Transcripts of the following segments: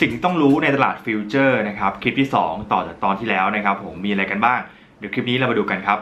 สิ่งต้องรู้ในตลาดฟิวเจอร์นะครับ คลิปที่ 2 ต่อจากตอนที่แล้วนะครับ ผมมีอะไรกันบ้าง เดี๋ยวคลิปนี้เรามาดูกันครับ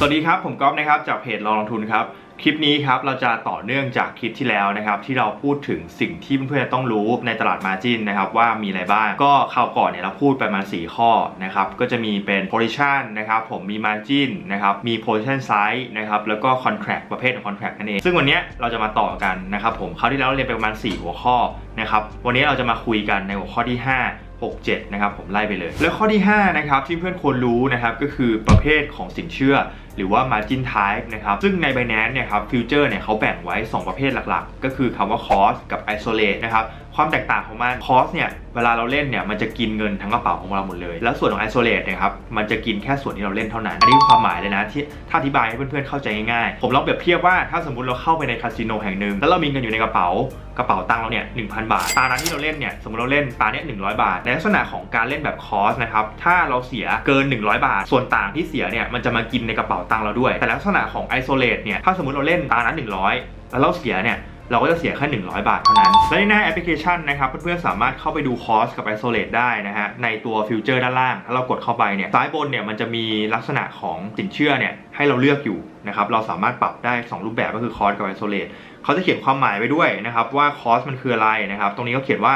สวัสดีครับ ผมก๊อฟนะครับ จากเพจลองลงทุนครับ คลิปนี้ครับเราจะต่อเนื่องจากคลิปที่แล้วนะครับที่เราพูดถึงสิ่งที่เพื่อนๆต้องรู้ในตลาดมาจินนะครับว่ามีอะไรบ้างก็คราวก่อนเนี่ยเราพูดไปมา4ข้อนะครับก็จะมีเป็น position นะครับผมมี margin นะครับมี position size นะครับแล้วก็ contract ประเภทของ contract นั่นเองซึ่งวันนี้เราจะมาต่อกันนะครับผมคราวที่แล้วเราเรียนไปประมาณ 4 หัวข้อนะครับวันนี้เราจะมาคุยกันในหัวข้อที่ 5 6 7 นะครับผมไล่ไปเลย แล้วข้อที่ 5 นะครับที่เพื่อนควรรู้นะครับก็คือประเภทของสินเชื่อ หรือว่า margin type นะครับซึ่งใน Binance เนี่ยครับ future เนี่ยเขาแบ่งไว้ 2 ประเภทหลักๆ ก็คือคำว่า cost กับ isolate นะครับ ความแตกต่างของมัน cost เนี่ยเวลาเราเล่นเนี่ยมันจะกินเงินทั้งกระเป๋าของเราหมดเลย แล้วส่วนของ isolate เนี่ยครับมันจะกินแค่ส่วนที่เราเล่นเท่านั้น อันนี้ความหมายเลยนะที่ถ้าอธิบายให้เพื่อนๆเข้าใจง่ายๆผมลองเปรียบเทียบว่าถ้าสมมติเราเข้าไปในคาสิโนแห่งหนึ่งแล้วเรามีเงินอยู่ในกระเป๋ากระเป๋าตังค์เราเนี่ย1,000บาท ตานั้นที่เราเล่นเนี่ยสมมติเราเล่นตาเนี่ย100บาท ในลักษณะของการเล่นแบบคอสนะครับ ถ้าเราเสียเกิน 100 บาท ส่วนต่างที่เสียเนี่ยมันจะมากินในกระเป๋าตังค์เราด้วย แต่ลักษณะของ isolate เนี่ย ถ้าสมมติเราเล่นตานั้น 100 แล้วเราเสียเนี่ย เราก็จะเสียแค่100 บาทเท่านั้น และในหน้าแอปพลิเคชันนะครับ เพื่อนๆ สามารถเข้าไปดูคอสกับ Isolate ได้นะฮะ ในตัวฟิวเจอร์ด้านล่าง ถ้าเรากดเข้าไปเนี่ย ซ้ายบนเนี่ยมันจะมีลักษณะของสินเชื่อเนี่ยให้เราเลือกอยู่นะครับ เราสามารถปรับได้ 2 รูปแบบก็คือคอสกับ Isolate เขาจะเขียนความหมายไว้ด้วยนะครับว่าคอสมันคืออะไรนะครับ ตรงนี้เขาเขียนว่า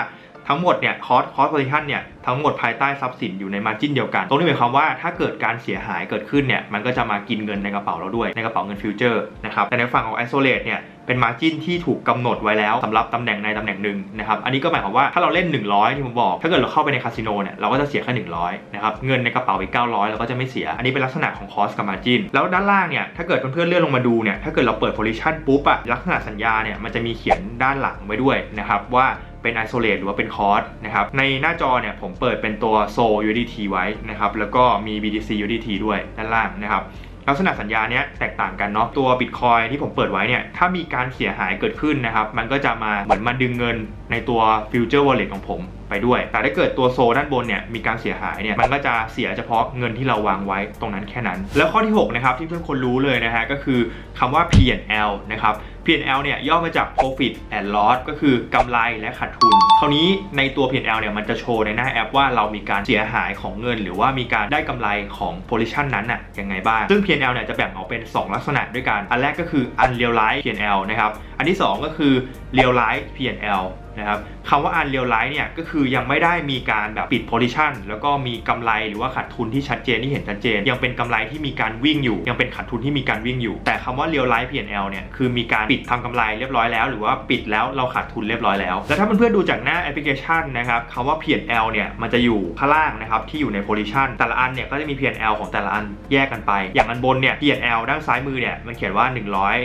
ทั้งหมดเนี่ยคอสคอสโพซิชันเนี่ยทั้งหมดภายใต้ทรัพย์สินอยู่ในมาจิ้นเดียวกัน ตรงนี้หมายความว่าถ้าเกิดการเสียหายเกิดขึ้นเนี่ยมันก็จะมากินเงินในกระเป๋าเราด้วยในกระเป๋าเงินฟิวเจอร์นะครับแต่ในฝั่งของ Isolate เนี่ย เป็นมาจิ้นที่ถูกกำหนดไว้แล้วสำหรับตำแหน่งในตำแหน่งหนึ่งนะครับอันนี้ก็หมายความว่าถ้าเราเล่น 100 ที่ผมบอก ถ้าเกิดเราเข้าไปในคาสิโนเนี่ยเราก็จะเสียแค่100นะครับเงินในกระเป๋าอีก900เราก็จะไม่เสีย อันนี้เป็นลักษณะของคอสกับมาจิ้นแล้วด้านล่างเนี่ยถ้าเกิดเพื่อนๆเลื่อนลงมาดูเนี่ยถ้าเกิดเราเปิด position ปุ๊บอะลักษณะสัญญาเนี่ยมันจะมีเขียนด้านหลังไว้ด้วยนะครับว่าเป็น isolate หรือว่าเป็น cost นะครับ ในหน้าจอเนี่ยผมเปิดเป็นตัว Sol USDT ไว้นะครับ แล้วก็มี BTC UDT ด้วยด้านล่างนะครับ ลักษณะสัญญาเนี้ยแตกต่างกันเนาะตัวบิตคอยที่ผมเปิดไว้เนี่ยถ้ามีการเสียหายเกิดขึ้นนะครับ มันก็จะมาเหมือนมาดึงเงินในตัวฟิวเจอร์วอลเล็ตของผมไปด้วย แต่ถ้าเกิดตัวโซด้านบนเนี่ยมีการเสียหายเนี่ยมันก็จะเสียเฉพาะเงินที่เราวางไว้ตรงนั้นแค่นั้น แล้วข้อที่ 6 นะครับ ที่เพื่อนคนรู้เลยนะฮะก็คือคำว่า P&L นะครับ P&L เนี่ยย่อมาจาก profit and loss ก็คือกำไรและขาดทุน คราวนี้ในตัว P&L เนี่ยมันจะโชว์ในหน้าแอปว่าเรามีการเสียหายของเงิน หรือว่ามีการได้กำไรของ position นั้นน่ะยังไงบ้าง ซึ่ง P&L เนี่ยจะแบ่งออกเป็น 2 ลักษณะด้วยกัน อันแรกก็คือ unrealized P&L นะครับ อันที่ 2 ก็คือ realized P&L นะครับคำว่า unrealized เนี่ยก็คือยังไม่ได้มีการแบบปิด position แล้วก็มีกำไรหรือว่าขาดทุนที่ชัดเจนที่เห็นชัดเจน ยังเป็นกำไรที่มีการวิ่งอยู่ ยังเป็นขาดทุนที่มีการวิ่งอยู่ แต่คำว่า realized P&L เนี่ยคือมีการปิดทำกำไรเรียบร้อยแล้ว หรือว่าปิดแล้วเราขาดทุนเรียบร้อยแล้วแล้วถ้าเพื่อนๆดูจากหน้าแอปพลิเคชันนะครับคำว่า P&L เนี่ยมันจะอยู่ข้างล่างนะครับที่อยู่ใน position แต่ละอันเนี่ยก็จะมี P&L ของแต่ละอันแยกกันไป อย่างอันบนเนี่ย P&L ด้านซ้ายมือเนี่ยมันเขียนว่า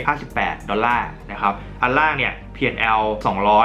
158 ดอลลาร์นะครับอันล่างเนี่ย P&L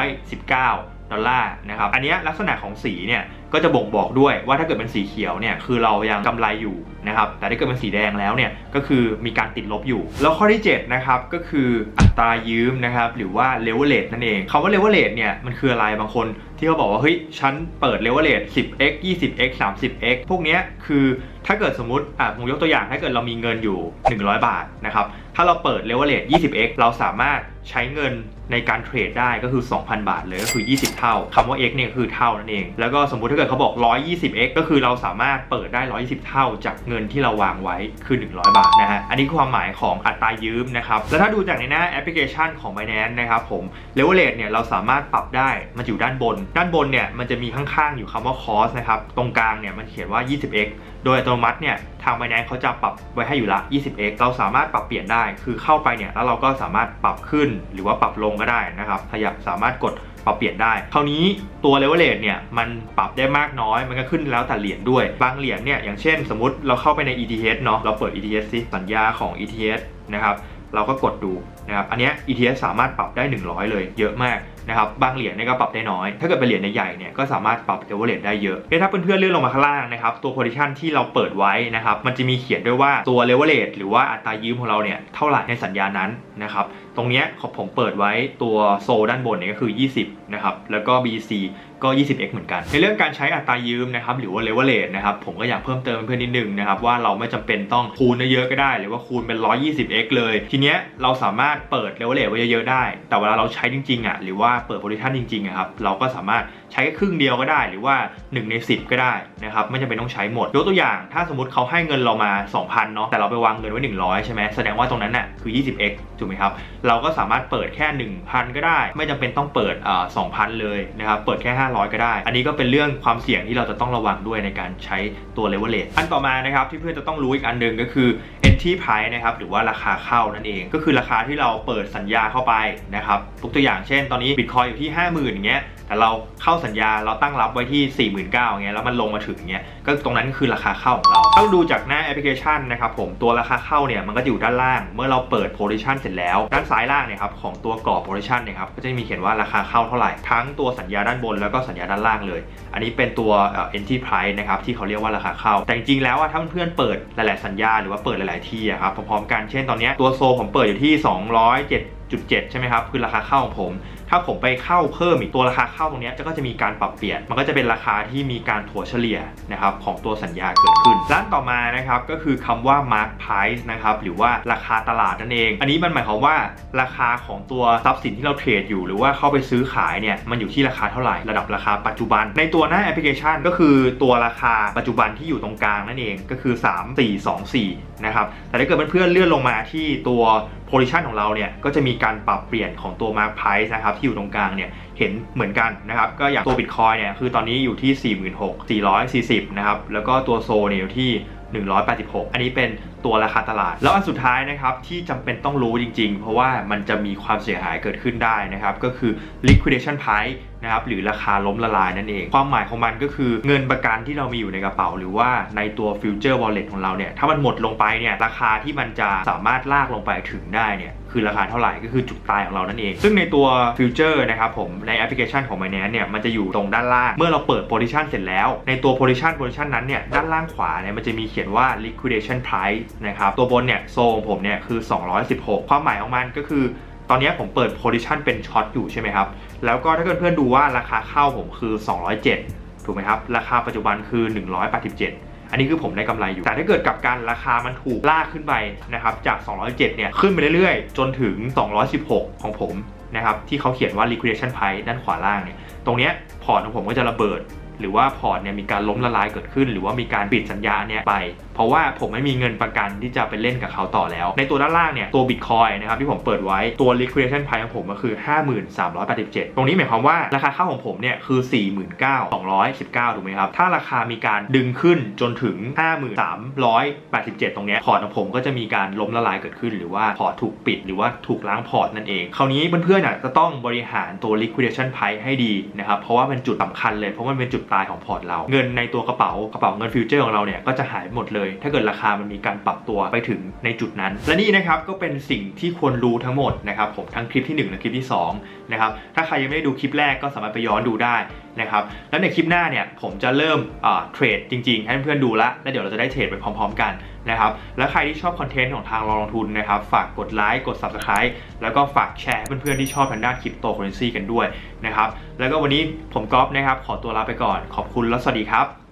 219 ดอลลาร์นะครับ อันนี้ลักษณะของสีเนี่ยก็จะบ่งบอกด้วยว่าถ้าเกิดเป็นสีเขียวเนี่ยคือเรายังกำไรอยู่นะครับ แต่ถ้าเกิดเป็นสีแดงแล้วเนี่ยก็คือมีการติดลบอยู่ แล้วข้อที่7นะครับก็คืออัตรายืมนะครับหรือว่า leverage นั่นเองคำว่า leverage เนี่ยมันคืออะไรบางคนที่เขาบอกว่าเฮ้ยฉันเปิด leverage 10x 20x 30x พวกเนี้ยคือ ถ้าเกิดสมมติอะผมยกตัวอย่างถ้าเกิดเรามีเงินอยู่ 100 บาทนะครับ ถ้าเราเปิด leverage 20x เราสามารถใช้เงินในการเทรดได้ก็คือ 2,000 บาทเลยก็คือ 20 เท่าคำว่า x เนี่ยคือเท่านั่นเอง แล้วก็สมมุติถ้าเกิดเขาบอก 120x ก็คือเราสามารถเปิดได้ 120 เท่า จากเงินที่เราวางไว้คือ 100 บาทนะฮะ อันนี้คือความหมายของอัตรายืมนะครับ แล้วถ้าดูจากในหน้าแอปพลิเคชันของ Binance นะครับผม leverage เนี่ยเราสามารถปรับได้มันอยู่ด้านบน ด้านบนเนี่ยมันจะมีข้างๆอยู่คำว่า cost นะครับ ตรงกลางเนี่ยมันเขียนว่า 20x โดยอัตโนมัติเนี่ยทาง Binance เขาจะปรับไว้ให้อยู่ละ 20x เราสามารถปรับเปลี่ยนได้ คือเข้าไปเนี่ยแล้วเราก็สามารถปรับขึ้นหรือว่าปรับลงก็ได้นะครับถ้ายากสามารถกดปรับเปลี่ยนได้ คราวนี้ตัว leverage เนี่ยมันปรับได้มากน้อย มันก็ขึ้นแล้วแต่เหรียญด้วย บางเหรียญเนี่ยอย่างเช่น สมมติเราเข้าไปใน ETH เนาะ เราเปิด ETH สิ สัญญาของ ETH นะครับ เราก็กดดูนะครับ อันนี้ ETH สามารถปรับได้ 100 เลย เยอะมาก นะครับบางเหรียญเนี่ยก็ปรับได้น้อย ถ้าเกิดเป็นเหรียญใหญ่ๆเนี่ยก็สามารถปรับ leverage ได้เยอะถ้าเพื่อนๆเลื่อนลงมาข้างล่างนะครับตัว position ที่เราเปิดไว้นะครับมันจะมีเขียนด้วยว่าตัวเลเวลหรือว่าอัตรายืมของเราเนี่ยเท่าไหร่ในสัญญานั้นนะครับ ตรงเนี้ยผมเปิดไว้ตัวโซด้านบนเนี่ยก็คือ 20 นะครับ แล้วก็ BC ก็ 20x เหมือนกัน ในเรื่องการใช้อัตรายืมนะครับหรือว่า leverage นะครับผมก็อยากเพิ่มเติมเพื่อนนิดนึงนะครับว่าเราไม่จำเป็นต้องคูณเยอะก็ได้ หรือว่าคูณเป็น 120x เลย ทีเนี้ยเราสามารถเปิด leverage ไว้เยอะๆได้ แต่เวลาเราใช้จริงๆอะหรือว่าเปิด position จริงๆอะครับเราก็สามารถใช้แค่ครึ่งเดียวก็ได้ หรือว่า 1 ใน 10 ก็ได้นะครับไม่จำเป็นต้องใช้หมดยกตัวอย่าง ถ้าสมมติเขาให้เงินเรามา 2,000เนาะแต่เราไปวางเงินไว้ 100 ใช่ไหมแสดงว่าตรงนั้นน่ะคือ 20x ถกไหมครับ เราก็สามารถเปิดแค่ 1,000 ก็ได้ ไม่จำเป็นต้องเปิดสอ่า2,000เลยนะครับ เปิดแค่ 500 ก็ได้ อันนี้ก็เป็นเรื่องความเสี่ยงที่เราจะต้องระวังด้วยในการใช้ตัว leverage อันต่อมานะครับที่เพื่อนจะต้องรู้อีกอันหนึ่งก็คือ entry price นะครับหรือว่าราคาเข้านั่นเอง ก็คือราคาที่เราเปิดสัญญาเข้าไปนะครับยกตัวอย่างเช่น ตอนนี้ Bitcoin อยู่ที่ 50,000อย่างเงี้ยแต่เราเข้าสัญญาเราตั้งรับไว้ที่ 49,000อย่างเงี้ยแล้วมันลงมาถึงเงี้ยก็ตรงนั้นคือราคาเข้าของเราถ้าเราดูจากหน้าแอปพลิเคชันนะครับผมตัวราคาเข้าเนี่ยมันก็อยู่ด้านล่าง เมื่อเราเปิด position เสร็จแล้ว ด้านซ้ายล่างเนี่ยครับของตัวกรอบโพลิชันเนี่ยครับก็จะมีเขียนว่าราคาเข้าเท่าไหร่ ทั้งตัวสัญญาด้านบนแล้วก็สัญญาด้านล่างเลย อันนี้เป็นตัวเอ่อ entry price นะครับที่เขาเรียกว่าราคาเข้า แต่จริงๆแล้วอะถ้าเพื่อนๆเปิดหลายๆสัญญาหรือว่าเปิดหลายๆที่อะครับพร้อมๆกันเช่นตอนนี้ตัวโซผมเปิดอยู่ที่ 207.7 ใช่ไหมครับคือราคาเข้าของผม ถ้าผมไปเข้าเพิ่มอีกตัวราคาเข้าตรงนี้ก็จะมีการปรับเปลี่ยน มันก็จะเป็นราคาที่มีการถัวเฉลี่ยนะครับของตัวสัญญาเกิดขึ้นร้านต่อมานะครับก็คือคำว่า mark price นะครับหรือว่าราคาตลาดนั่นเอง อันนี้มันหมายความว่าราคาของตัวทรัพย์สินที่เราเทรดอยู่ หรือว่าเข้าไปซื้อขายเนี่ยมันอยู่ที่ราคาเท่าไหร่ระดับราคาปัจจุบัน ในตัวหน้าแอปพลิเคชันก็คือตัวราคาปัจจุบันที่อยู่ตรงกลางนั่นเองก็คือ 3424 นะครับ แต่ถ้าเกิดเพื่อนๆเลื่อนลงมาที่ตัว position ของเราเนี่ย ก็จะมีการปรับเปลี่ยนของตัว mark price นะครับที่อยู่ตรงกลางเนี่ย เห็นเหมือนกันนะครับ ก็อย่างตัว bitcoin เนี่ย คือตอนนี้อยู่ที่ 46,440 นะครับ แล้วก็ตัวโซเนี่ยอยู่ที่ 186 อันนี้เป็น ตัวราคาตลาด แล้วอันสุดท้ายนะครับที่จำเป็นต้องรู้จริง ๆ เพราะว่ามันจะมีความเสียหายเกิดขึ้นได้นะครับก็คือ liquidation price นะครับหรือราคาล้มละลายนั่นเอง ความหมายของมันก็คือเงินประกันที่เรามีอยู่ในกระเป๋า หรือว่าในตัว future wallet ของเราเนี่ยถ้ามันหมดลงไปเนี่ยราคาที่มันจะสามารถลากลงไปถึงได้เนี่ยคือราคาเท่าไหร่ก็คือจุดตายของเรานั่นเอง ซึ่งในตัว future นะครับผมในแอปพลิเคชันของ Binance เนี่ยมันจะอยู่ตรงด้านล่าง เมื่อเราเปิด position เสร็จแล้ว ในตัว position position นั้นเนี่ยด้านล่างขวาเนี่ยมันจะมีเขียนว่า liquidation price นะครับ ตัวบนเนี่ยโซของผมเนี่ยคือ 216 ความหมายของมันก็คือ ตอนนี้ผมเปิด position เป็นช็อตอยู่ใช่ไหมครับ แล้วก็ถ้าเกิดเพื่อนดูว่าราคาเข้าผมคือ 207 ถูกไหมครับ ราคาปัจจุบันคือ 187อันนี้คือผมได้กำไรอยู่ แต่ถ้าเกิดกับการราคามันถูกลากขึ้นไปนะครับ จาก 207 เนี่ย ขึ้นไปเรื่อยๆ จนถึง 216 ของผมนะครับ ที่เขาเขียนว่า liquidation price ด้านขวาล่างเนี่ย ตรงเนี้ยพอร์ตของผมก็จะระเบิด หรือว่าพอร์ตเนี่ยมีการล้มละลายเกิดขึ้น หรือว่ามีการปิดสัญญาเนี่ยไปเพราะว่าผมไม่มีเงินประกันที่จะไปเล่นกับเขาต่อแล้ว ในตัวด้านล่างเนี่ยตัว Bitcoin นะครับที่ผมเปิดไว้ตัว liquidation price ของผมก็คือ 5387 ตรงนี้หมายความว่าราคาเข้าของผมเนี่ยคือ 49,219 ถูกไหมครับ ถ้าราคามีการดึงขึ้นจนถึง 5387 ตรงเนี้ยพอร์ตของผมก็จะมีการล้มละลายเกิดขึ้น หรือว่าพอร์ตถูกปิดหรือว่าถูกล้างพอร์ตนั่นเอง คราวนี้เพื่อนๆอะจะต้องบริหารตัว liquidation price ให้ดีนะครับ เพราะว่าเป็นจุดสำคัญเลย เพราะมันเป็นจุดตายของพอร์ตเรา เงินในตัวกระเป๋ากระเป๋าเงินฟิวเจอร์ของเราเนี่ยก็จะหายหมดเลยถ้าเกิดราคามันมีการปรับตัวไปถึงในจุดนั้น และนี่นะครับก็เป็นสิ่งที่ควรรู้ทั้งหมดนะครับผมทั้งคลิปที่ 1 และคลิปที่2นะครับถ้าใครยังไม่ได้ดูคลิปแรกก็สามารถไปย้อนดูได้นะครับแล้วในคลิปหน้าเนี่ยผมจะเริ่มเทรดจริงๆ ให้เพื่อนๆดูละแล้วเดี๋ยวเราจะได้เทรดไปพร้อม ๆ กันนะครับแล้วใครที่ชอบคอนเทนต์ของทางลงทุนนะครับฝากกดไลค์กด Subscribe แล้วก็ฝากแชร์เพื่อนๆที่ชอบทางด้านคริปโตเคอเรนซีกันด้วยนะครับแล้วก็วันนี้ผมก๊อฟนะครับขอตัวลาไปก่อนขอบคุณและสวัสดีครับ